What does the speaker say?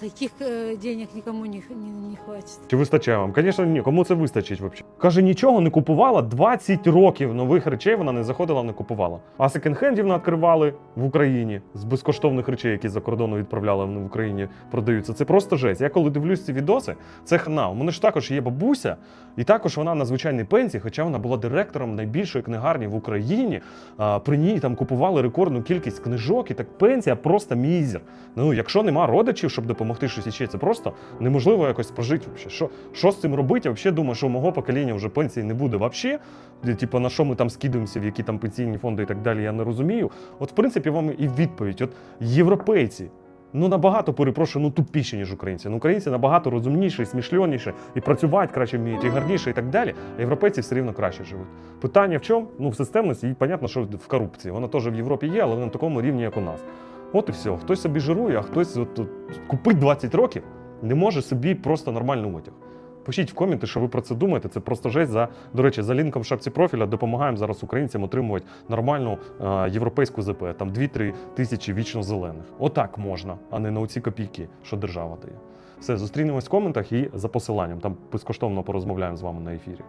Таких э, денег никому не, не, не хватит. Чи вистачає вам? Звісно, ні. Кому це вистачить взагалі? Каже, нічого не купувала. 20 років нових речей вона не заходила, не купувала. А секонд-хендів відкривали в Україні з безкоштовних речей, які за кордону відправляли в Україні, продаються. Це просто жесть. Я коли дивлюсь ці відоси, це хна. У мене ж також є бабуся, і також вона на звичайній пенсії, хоча вона була директором найбільшої книгарні в Україні. А, при ній там купували рекордну кількість книжок, і так пенсія просто мізер. Ну, якщо нема родичів, щоб допомогти щось іще, це просто неможливо якось прожити. Вообще. Що, що з цим робити? Я взагалі думаю, що у мого покоління вже пенсії не буде взагалі. Типу, на що ми там скидуємося, в які там пенсійні фонди і так далі, я не розумію. От, в принципі, вам і відповідь. От європейці. Ну набагато перепрошую, ну тупіші, ніж українці. Ну, українці набагато розумніші, смішльоніші, і працювати краще вміють, і гарніше, і так далі. А європейці все рівно краще живуть. Питання в чому? Ну, в системності, і понятно, що в корупції. Вона теж в Європі є, але не на такому рівні, як у нас. От і все. Хтось собі жирує, а хтось от, от, купить 20 років, не може собі просто нормальний одяг. Пишіть в коменти, що ви про це думаєте. Це просто жесть. За, до речі, за лінком в шапці профіля допомагаємо зараз українцям отримувати нормальну е, європейську ЗП, там 2-3 тисячі вічно зелених. Отак можна, а не на оці копійки, що держава дає. Все, зустрінемось в коментах і за посиланням. Там безкоштовно порозмовляємо з вами на ефірі.